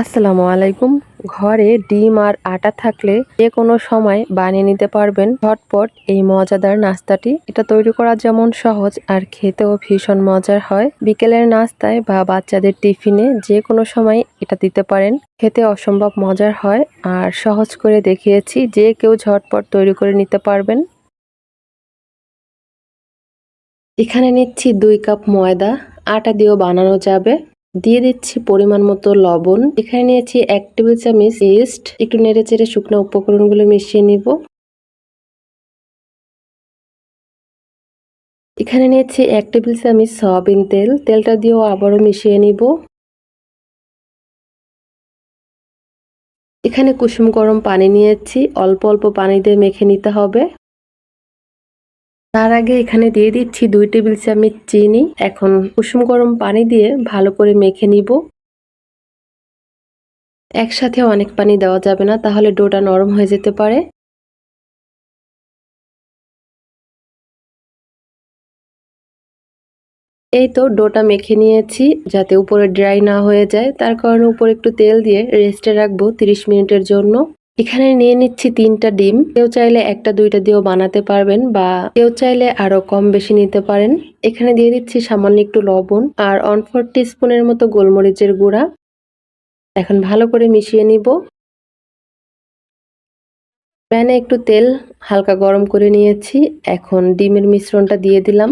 আসসালামু আলাইকুম। ঘরে ডিম আর আটা থাকলে যে কোনো সময় বানিয়ে নিতে পারবেন। ঝটপট এই মজাদার নাস্তাটি। এটা তৈরি করা যেমন সহজ আর খেতেও ভীষণ মজার হয়। বিকেলের নাস্তায় বা বাচ্চাদের টিফিনে যে কোনো সময় এটা দিতে পারেন। খেতে অসম্ভব মজার হয় আর সহজ করে দেখিয়েছি যে কেউ ঝটপট তৈরি করে নিতে পারবেন। এখানে নিচ্ছি দুই কাপ ময়দা। আটা দিয়েও বানানো যাবে। দিয়ে দিচ্ছি পরিমাণ মতো লবণ। এখানে নিয়েছি এক টেবিল চামচ ইস্ট একটু নেড়ে চেড়ে শুকনো উপকরণগুলো মিশিয়ে নিব। এখানে নিয়েছি এক টেবিল চামচ সয়াবিন তেল, তেলটা দিয়েও আবারও মিশিয়ে নিব। এখানে কুসুম গরম পানি নিয়েছি, অল্প অল্প পানি দিয়ে মেখে নিতে হবে। তার আগে এখানে দিয়ে দিচ্ছি দুই টেবিল চামচ চিনি। এখন কুসুম গরম পানি দিয়ে ভালো করে মেখে নিব। একসাথে অনেক পানি দেওয়া যাবে না, তাহলে ডোটা নরম হয়ে যেতে পারে। এই তো ডোটা মেখে নিয়েছি, যাতে উপরে ড্রাই না হয়ে যায়। তার কারণে উপরে একটু তেল দিয়ে রেস্টে রাখব 30 মিনিটের জন্য। এখানে নিয়ে নিচ্ছি তিনটা ডিম। কেউ চাইলে একটা, দুইটা দিয়েও বানাতে পারবেন বা কেউ চাইলে আরও কম বেশি নিতে পারেন। এখানে দিয়ে দিচ্ছি সামান্য একটু লবণ আর ওয়ান ফোর স্পুনের মতো গোলমরিচের গুঁড়া। এখন ভালো করে মিশিয়ে নিব। প্যানে একটু তেল হালকা গরম করে নিয়েছি। এখন ডিমের মিশ্রণটা দিয়ে দিলাম।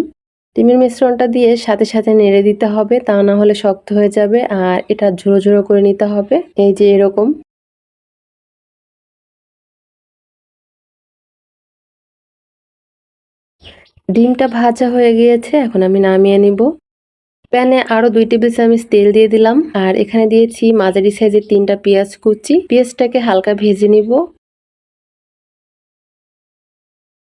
ডিমের মিশ্রণটা দিয়ে সাথে সাথে নেড়ে দিতে হবে, তা না হলে শক্ত হয়ে যাবে আর এটা ঝোড়ো ঝোড়ো করে নিতে হবে। এই যে এরকম। ডিমটা ভাজা হয়ে গিয়েছে, এখন আমি নামিয়ে নিব। প্যানে আরও দুই টেবিল চামচ তেল দিয়ে দিলাম, আর এখানে দিয়েছি মাঝারি সাইজের তিনটা পেঁয়াজ কুচি। পেঁয়াজটাকে হালকা ভেজে নিব।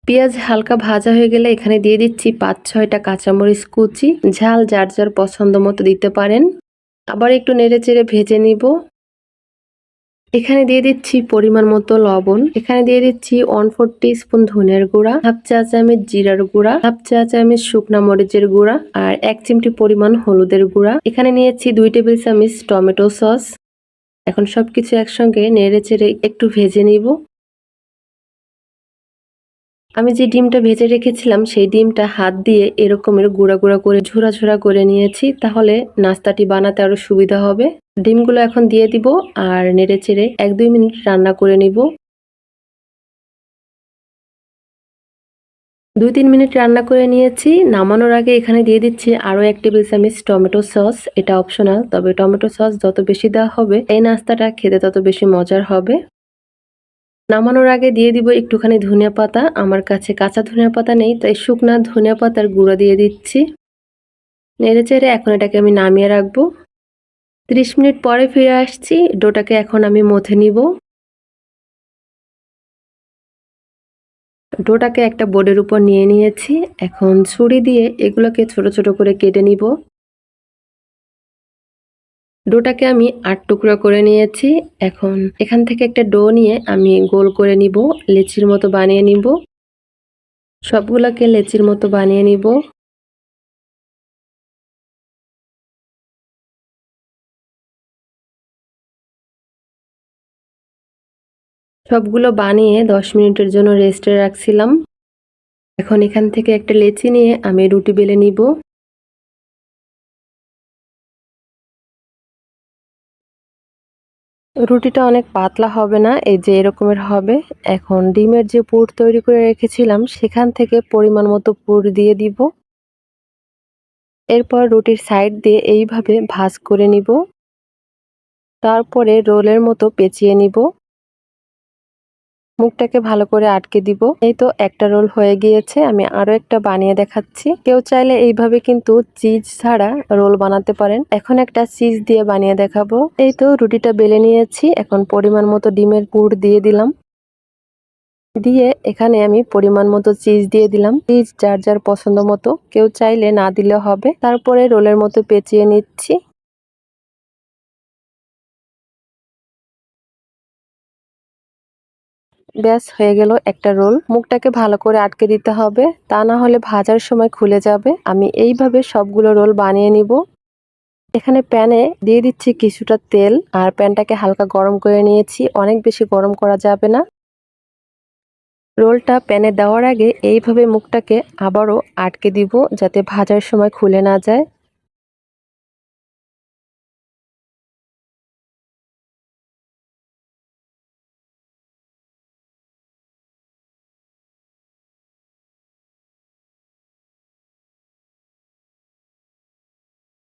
পেঁয়াজ হালকা ভাজা হয়ে গেলে এখানে দিয়ে দিচ্ছি পাঁচ ছয়টা কাঁচামরিচ কুচি। ঝাল যার যার পছন্দ মতো দিতে পারেন। আবার একটু নেড়ে চেড়ে ভেজে নিব। এখানে দিয়ে দিচ্ছি পরিমাণ মতো লবণ। এখানে দিয়ে দিচ্ছি ওয়ান ফোর স্পুন ধনের গুঁড়া হাফ চা চামচ জিরার গুঁড়া হাফ চা চামচ শুকনা মরিচের গুঁড়া আর এক চিমটি পরিমাণ হলুদের গুঁড়া। এখানে নিয়েছি দুই টেবিল চামচ টমেটো সস। এখন সবকিছু একসঙ্গে নেড়ে চেড়ে একটু ভেজে নিব। আমি যে ডিমটা ভেজে রেখেছিলাম, সেই ডিমটা হাত দিয়ে এরকমের গুঁড়া গুঁড়া করে ঝোড়া ঝোড়া করে নিয়েছি, তাহলে নাস্তাটি বানাতে আরও সুবিধা হবে। ডিমগুলো এখন দিয়ে দিব আর নেড়ে চেড়ে এক দুই মিনিট রান্না করে নিব। দুই তিন মিনিট রান্না করে নিয়েছি। নামানোর আগে এখানে দিয়ে দিচ্ছি আরও এক টেবিল চামচ টমেটো সস। এটা অপশনাল, তবে টমেটো সস যত বেশি দেওয়া হবে, এই নাস্তাটা খেতে তত বেশি মজার হবে। নামানোর আগে দিয়ে দিব একটুখানি ধনিয়া পাতা। আমার কাছে কাঁচা ধনিয়া পাতা নেই, তাই শুকনা ধনিয়া পাতার গুঁড়ো দিয়ে দিচ্ছি। নেড়ে চেড়ে এখন এটাকে আমি নামিয়ে রাখব। ত্রিশ মিনিট পরে ফিরে আসছি। ডোটাকে এখন আমি মথে নিব। ডোটাকে একটা বোর্ডের উপর নিয়ে নিয়েছি। এখন ছুরি দিয়ে এগুলোকে ছোট ছোট করে কেটে নিব। ডোটাকে আমি আট টুকরো করে নিয়েছি। এখন এখান থেকে একটা ডো নিয়ে আমি গোল করে নিব। লেচির মতো বানিয়ে নিব। সবগুলোকে লেচির মতো বানিয়ে নিব। সবগুলো বানিয়ে দশ মিনিটের জন্য রেস্টে রাখছিলাম। এখন এখান থেকে একটা লেচি নিয়ে আমি রুটি বেলে নিব। রুটিটা অনেক পাতলা হবে না, এই যে এরকমের হবে। এখন ডিমের যে পুর তৈরি করে রেখেছিলাম, সেখান থেকে পরিমাণ মতো পুর দিয়ে দিব। এরপর রুটির সাইড দিয়ে এইভাবে ভাজ করে নিব। তারপরে রোলের মতো পেঁচিয়ে নিব। মুখটাকে ভালো করে আটকে দিব। এই তো একটা রোল হয়ে গিয়েছে, আমি আরও একটা বানিয়ে দেখাচ্ছি। কেউ চাইলে এইভাবে কিন্তু চিজ ছাড়া রোল বানাতে পারেন। এখন একটা চিজ দিয়ে বানিয়ে দেখাবো। এই তো রুটিটা বেলে নিয়েছি, এখন পরিমাণ মতো ডিমের পুর দিয়ে দিলাম। দিয়ে এখানে আমি পরিমাণ মতো চিজ দিয়ে দিলাম। চিজ যার যার পছন্দ মতো। কেউ চাইলে না দিলে হবে। তারপরে রোলের মতো পেঁচিয়ে নিচ্ছি। ব্যাস, হয়ে গেল একটা রোল। মুখটাকে ভালো করে আটকে দিতে হবে, তা না হলে ভাজার সময় খুলে যাবে। আমি এইভাবে সবগুলো রোল বানিয়ে নিব। এখানে প্যানে দিয়ে দিচ্ছি কিছুটা তেল, আর প্যানটাকে হালকা গরম করে নিয়েছি। অনেক বেশি গরম করা যাবে না। রোলটা প্যানে দেওয়ার আগে এইভাবে মুখটাকে আবারও আটকে দিব, যাতে ভাজার সময় খুলে না যায়।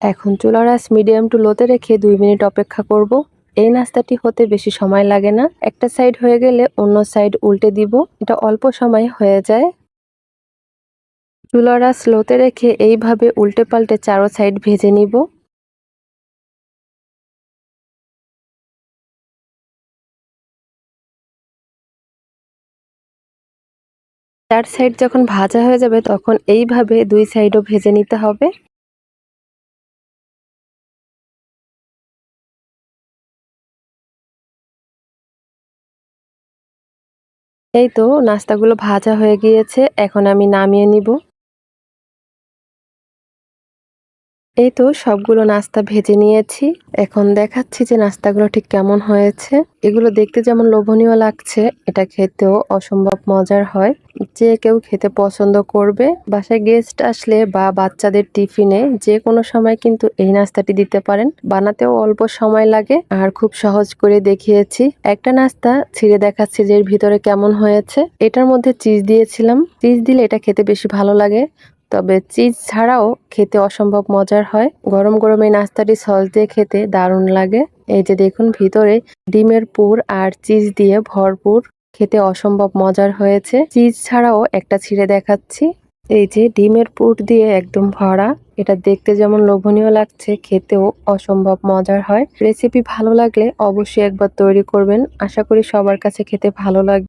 এখন চুলার আঁচ মিডিয়াম টু লোতে রেখে দুই মিনিট অপেক্ষা করব। এই নাস্তাটি হতে বেশি সময় লাগে না। একটা সাইড হয়ে গেলে অন্য সাইড উল্টে দিব। এটা অল্প সময় হয়ে যায়। চুলার আঁচ লোতে রেখে এইভাবে উল্টে পাল্টে চারো সাইড ভেজে নিব। চার সাইড যখন ভাজা হয়ে যাবে তখন এইভাবে দুই সাইডও ভেজে নিতে হবে। এই তো নাস্তাগুলো ভাজা হয়ে গিয়েছে এখন আমি নামিয়ে নিব। এই তো সবগুলো নাস্তা ভেজে নিয়েছি। এখন দেখাচ্ছি যে নাস্তাগুলো ঠিক কেমন হয়েছে। এগুলো দেখতে যেমন লোভনীয় লাগছে, এটা খেতেও অসম্ভব মজার হয়। যে কেউ খেতে পছন্দ করবে, বাসায় গেস্ট আসলে বা বাচ্চাদের টিফিনে যে কোনো সময় কিন্তু এই নাস্তাটি দিতে পারেন। বানাতেও অল্প সময় লাগে, আর খুব সহজ করে দেখিয়েছি। একটা নাস্তা ছিঁড়ে দেখাচ্ছি যে এর ভিতরে কেমন হয়েছে। এটার মধ্যে চিজ দিয়েছিলাম। চিজ দিলে এটা খেতে বেশি ভালো লাগে। তবে চিজ ছাড়াও খেতে অসম্ভব মজার হয়। গরম গরম এই নাস্তাটি সস দিয়ে খেতে দারুণ লাগে। এই যে দেখুন, ভিতরে ডিমের পুর আর চিজ দিয়ে ভরপুর খেতে অসম্ভব মজার হয়েছে। চিজ ছাড়াও একটা ছিঁড়ে দেখাচ্ছি। এই যে ডিমের পুর দিয়ে একদম ভরা। এটা দেখতে যেমন লোভনীয় লাগছে, খেতেও অসম্ভব মজার হয়। রেসিপি ভালো লাগলে অবশ্যই একবার তৈরি করবেন। আশা করি সবার কাছে খেতে ভালো লাগবে।